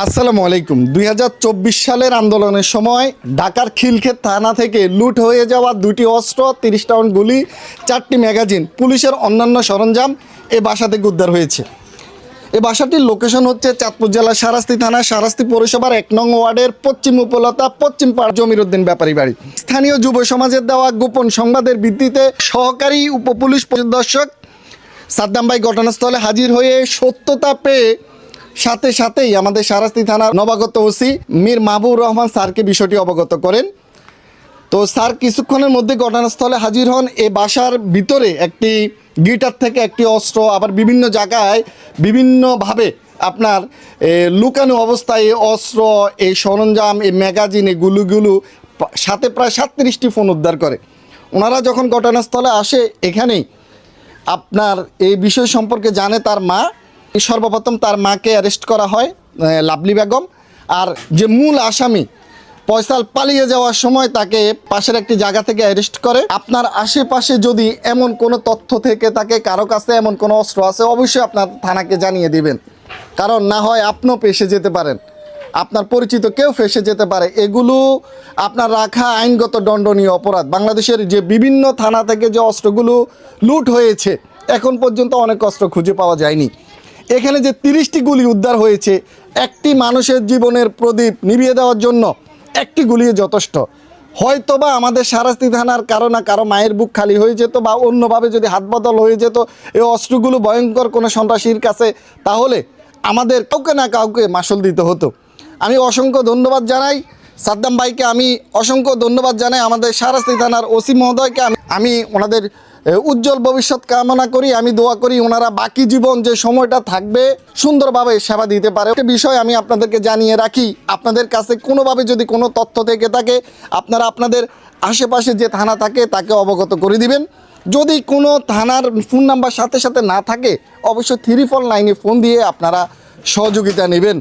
আসসালামু আলাইকুম। দু হাজার চব্বিশ সালের আন্দোলনের সময় ঢাকার খিলক্ষেত থানা থেকে লুট হয়ে যাওয়া দুটি অস্ত্র, তিরিশ রাউন্ড গুলি, চারটি ম্যাগাজিন, পুলিশের অন্যান্য সরঞ্জাম এ বাসা থেকে উদ্ধার হয়েছে। এ বাসাটির লোকেশন হচ্ছে চাঁদপুর জেলার সারাস্তি থানা, সারাস্তি পৌরসভার এক নং ওয়ার্ডের পশ্চিম উপলতা পশ্চিম পাড় জমির উদ্দিন ব্যাপারী বাড়ি। স্থানীয় যুব সমাজের দেওয়া গোপন সংবাদের ভিত্তিতে সহকারী উপপুলিশ পরিদর্শক সাদ্দাম ভাই ঘটনাস্থলে হাজির হয়ে সত্যতা পেয়ে সাথে সাথেই আমাদের সারাস্তি থানার নবাগত ওসি মীর মাহবুব রহমান স্যারকে বিষয়টি অবগত করেন। তো স্যার কিছুক্ষণের মধ্যে ঘটনাস্থলে হাজির হন। এ বাসার ভিতরে একটি গিটার থেকে একটি অস্ত্র, আবার বিভিন্ন জায়গায় বিভিন্নভাবে আপনার লুকানো অবস্থায় এই অস্ত্র এই সরঞ্জাম এই ম্যাগাজিন এই গুলুগুলু সাথে প্রায় সাতত্রিশটি ফোন উদ্ধার করে। ওনারা যখন ঘটনাস্থলে আসে, এখানেই আপনার এই বিষয় সম্পর্কে জানে তার মা। সর্বপ্রথম তার মাকে অ্যারেস্ট করা হয় লাভলি বেগম। আর যে মূল আসামি পয়সাল পালিয়ে যাওয়ার সময় তাকে পাশের একটি জায়গা থেকে অ্যারেস্ট করে। আপনার আশেপাশে যদি এমন কোনো তথ্য থেকে তাকে কারও কাছে এমন কোনো অস্ত্র আছে, অবশ্যই আপনার থানাকে জানিয়ে দিবেন। কারণ না হয় আপনিও পেশে যেতে পারেন। আপনার পরিচিত কেউ ফেসে যেতে পারে। এগুলো আপনার রাখা আইনগত দণ্ডনীয় অপরাধ। বাংলাদেশের যে বিভিন্ন থানা থেকে যে অস্ত্রগুলো লুট হয়েছে, এখন পর্যন্ত অনেক অস্ত্র খুঁজে পাওয়া যায়নি। এখানে যে তিরিশটি গুলি উদ্ধার হয়েছে, একটি মানুষের জীবনের প্রদীপ নিভিয়ে দেওয়ার জন্য একটি গুলি যথেষ্ট। হয়তোবা আমাদের সারাস্তি থানার কারও না কারও মায়ের বুক খালি হয়ে যেত বা অন্যভাবে যদি হাত বদল হয়ে যেত এই অস্ত্রগুলো ভয়ঙ্কর কোনো সন্ত্রাসীর কাছে, তাহলে আমাদের কাউকে না কাউকে মাসুল দিতে হতো। আমি অসংখ্য ধন্যবাদ জানাই। সাদ্দাম ভাইকে আমি অসংখ্য ধন্যবাদ জানাই। আমাদের সারাস্তি থানার ওসি মহোদয়কে আমি আমি ওনাদের উজ্জ্বল ভবিষ্যৎ কামনা করি, আমি দোয়া করি ওনারা বাকি জীবন যে সময়টা থাকবে সুন্দরভাবে সেবা দিতে পারে। একটা বিষয় আমি আপনাদেরকে জানিয়ে রাখি, আপনাদের কাছে কোনোভাবে যদি কোনো তথ্য থেকে থাকে, আপনারা আপনাদের আশেপাশে যে থানা থাকে তাকে অবগত করে দিবেন। যদি কোনো থানার ফোন নাম্বার সাথে সাথে না থাকে, অবশ্যই থ্রি ফোর লাইনে ফোন দিয়ে আপনারা সহযোগিতা নেবেন।